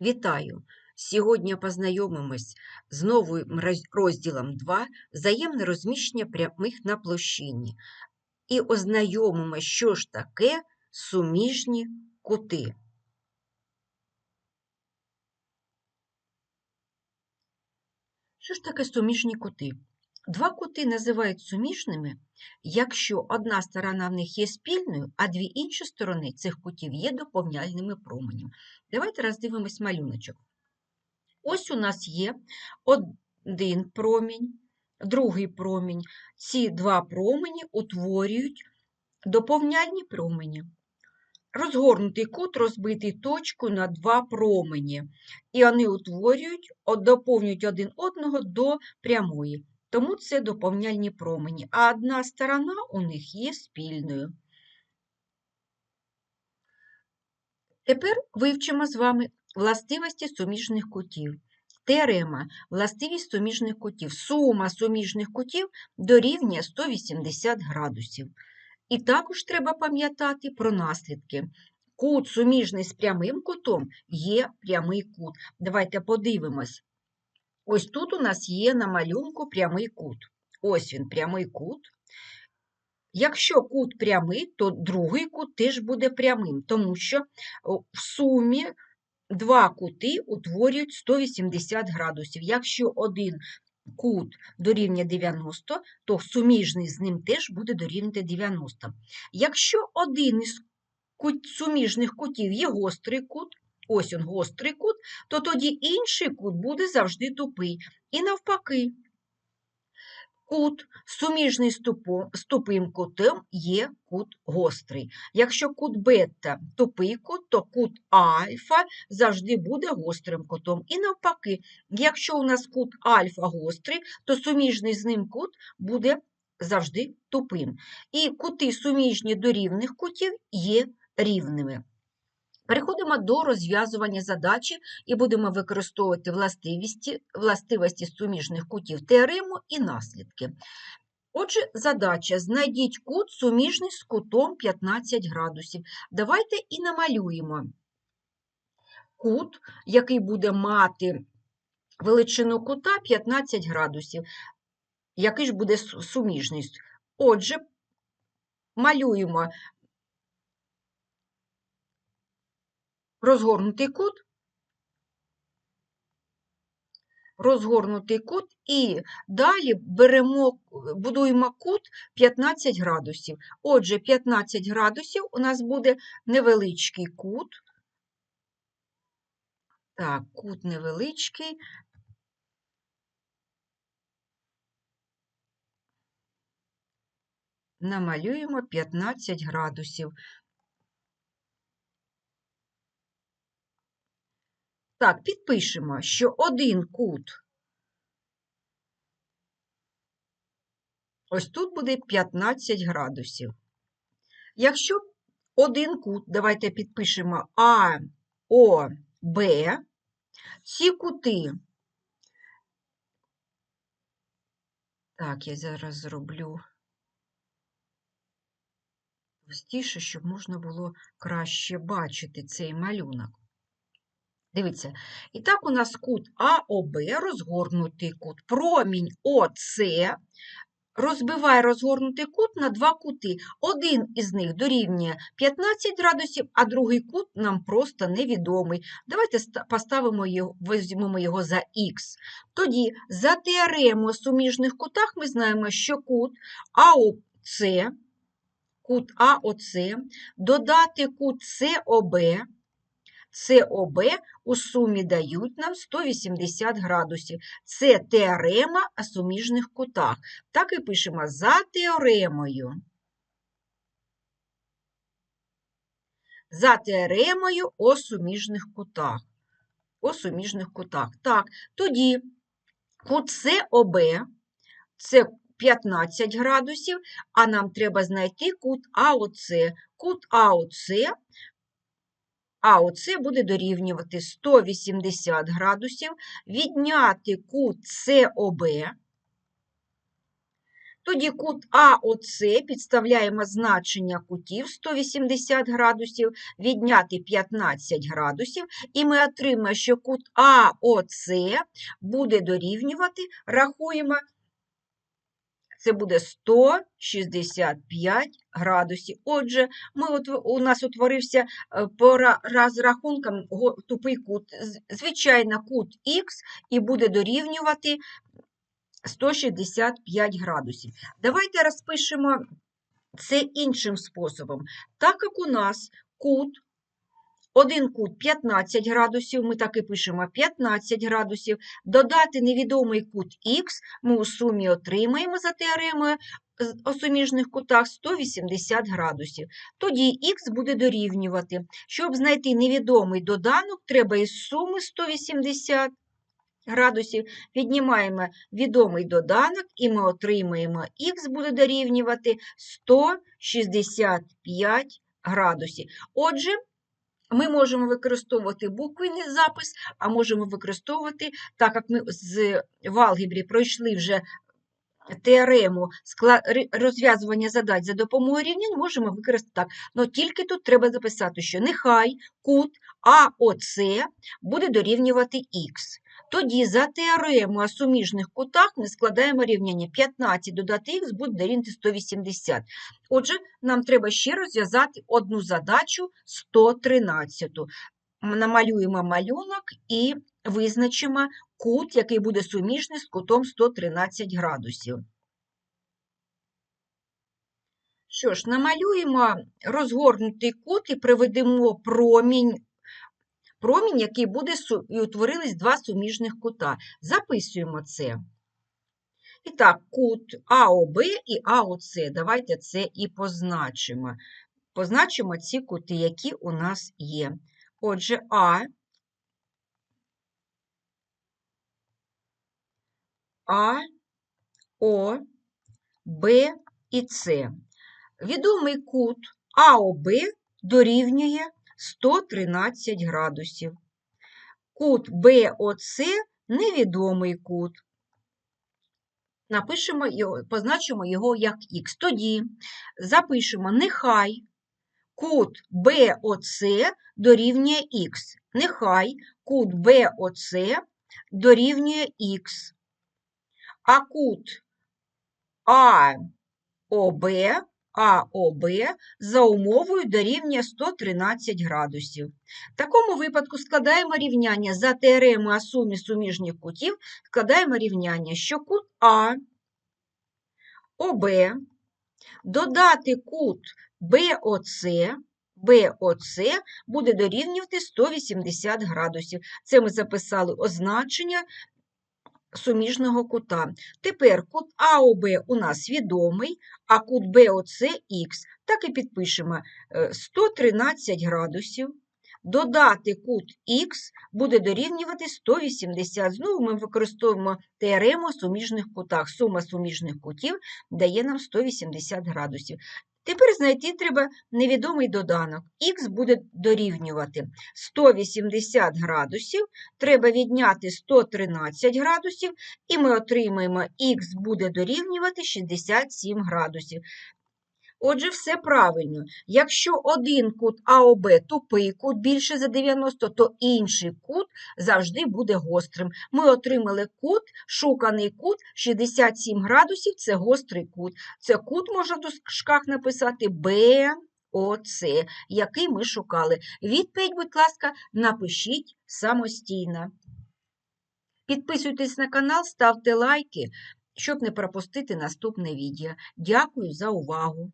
Вітаю! Сьогодні познайомимось з новим розділом 2 взаємне розміщення прямих на площині і ознайомимось, що ж таке суміжні кути. Що ж таке суміжні кути? Два кути називають суміжними, якщо одна сторона в них є спільною, а дві інші сторони цих кутів є доповняльними променями. Давайте роздивимось малюночок. Ось у нас є один промінь, другий промінь. Ці два промені утворюють доповняльні промені. Розгорнутий кут розбитий точкою на два промені, і вони утворюють, доповнюють один одного до прямої. Тому це доповняльні промені, а одна сторона у них є спільною. Тепер вивчимо з вами властивості суміжних кутів. Теорема властивість суміжних кутів. Сума суміжних кутів дорівнює 180 градусів. І також треба пам'ятати про наслідки. Кут суміжний з прямим кутом є прямий кут. Давайте подивимось. Ось тут у нас є на малюнку прямий кут. Ось він, прямий кут. Якщо кут прямий, то другий кут теж буде прямим, тому що в сумі два кути утворюють 180 градусів. Якщо один кут дорівнює 90, то суміжний з ним теж буде дорівнювати 90. Якщо один із суміжних кутів є гострий кут, ось він гострий кут, то тоді інший кут буде завжди тупий. І навпаки, кут суміжний з тупим кутом є кут гострий. Якщо кут бета тупий кут, то кут альфа завжди буде гострим кутом. І навпаки, якщо у нас кут альфа гострий, то суміжний з ним кут буде завжди тупим. І кути суміжні до рівних кутів є рівними. Переходимо до розв'язування задачі і будемо використовувати властивості, властивості суміжних кутів теорему і наслідки. Отже, задача: знайдіть кут суміжний з кутом 15 градусів. Давайте і намалюємо кут, який буде мати величину кута 15 градусів. Який ж буде су- суміжний? Отже, малюємо розгорнутий кут, розгорнутий кут і далі беремо, будуємо кут 15 градусів. Отже, 15 градусів у нас буде невеличкий кут. Так, кут невеличкий. Намалюємо 15 градусів. Так, підпишемо, що один кут. Ось тут буде 15 градусів. Якщо один кут, давайте підпишемо А, О, Б, ці кути. Так, я зараз зроблю простіше, щоб можна було краще бачити цей малюнок. Дивіться, і так у нас кут АОБ, розгорнутий кут, промінь ОС, розбиває розгорнутий кут на два кути. Один із них дорівнює 15 градусів, а другий кут нам просто невідомий. Давайте поставимо його, візьмемо його за х. Тоді за теоремою суміжних кутах ми знаємо, що кут АОЦ, кут АОЦ, додати кут СОБ, СОБ у сумі дають нам 180 градусів. Це теорема о суміжних кутах. Так і пишемо за теоремою. За теоремою о суміжних кутах. О суміжних кутах. Так, тоді кут СОБ це 15 градусів, а нам треба знайти кут АОЦ. Кут АОЦ а оце буде дорівнювати 180 градусів, відняти кут СОБ. Тоді кут АОЦ підставляємо значення кутів 180 градусів, відняти 15 градусів, і ми отримаємо, що кут АОЦ буде дорівнювати, рахуємо, це буде 165 градусів. Отже, ми от, у нас утворився е, по ра- розрахункам тупий кут. Звичайно, кут Х і буде дорівнювати 165 градусів. Давайте розпишемо це іншим способом. Так як у нас кут, один кут 15 градусів, ми так і пишемо 15 градусів, додати невідомий кут Х, ми у сумі отримаємо за теоремою о суміжних кутах 180 градусів. Тоді х буде дорівнювати. Щоб знайти невідомий доданок, треба із суми 180 градусів віднімаємо відомий доданок, і ми отримаємо х буде дорівнювати 165 градусів. Отже, ми можемо використовувати буквенний запис, а можемо використовувати, так як ми з, в алгебрі пройшли вже теорему розв'язування задач за допомогою рівнянь, можемо використати так. Але тільки тут треба записати, що нехай кут АОЦ буде дорівнювати х. Тоді за теоремою о суміжних кутах ми складаємо рівняння 15 додати х буде дорівнювати 180. Отже, нам треба ще розв'язати одну задачу 113. Намалюємо малюнок і визначимо кут, який буде суміжний з кутом 113 градусів. Що ж, намалюємо розгорнутий кут і приведемо промінь, промінь, який буде і утворились два суміжних кута. Записуємо це. І так, кут АОБ і АОЦ. Давайте це і позначимо. Позначимо ці кути, які у нас є. Отже, А, А, О, Б і С. Відомий кут АОБ дорівнює 113 градусів. Кут БОЦ невідомий кут. Напишемо його, позначимо його як х. Тоді запишемо нехай кут БОЦ дорівнює х. Нехай кут БОЦ дорівнює х. А кут АОБ, АОБ за умовою дорівнює 113 градусів. В такому випадку складаємо рівняння за теоремою о сумі суміжних кутів, складаємо рівняння, що кут А, ОБ, додати кут БОЦ, БОЦ буде дорівнювати 180 градусів. Це ми записали означення суміжного кута. Тепер кут АОБ у нас відомий, а кут БОЦ Х. Так і підпишемо е, 113 градусів. Додати кут Х буде дорівнювати 180. Знову ми використовуємо теорему суміжних кутах. Сума суміжних кутів дає нам 180 градусів. Тепер знайти треба невідомий доданок. Х буде дорівнювати 180 градусів, треба відняти 113 градусів, і ми отримаємо х буде дорівнювати 67 градусів. Отже, все правильно. Якщо один кут АОБ тупий кут більше за 90, то інший кут завжди буде гострим. Ми отримали кут, шуканий кут 67 градусів це гострий кут. Це кут можна в дужках написати БОЦ, який ми шукали. Відповідь, будь ласка, напишіть самостійно. Підписуйтесь на канал, ставте лайки, щоб не пропустити наступне відео. Дякую за увагу!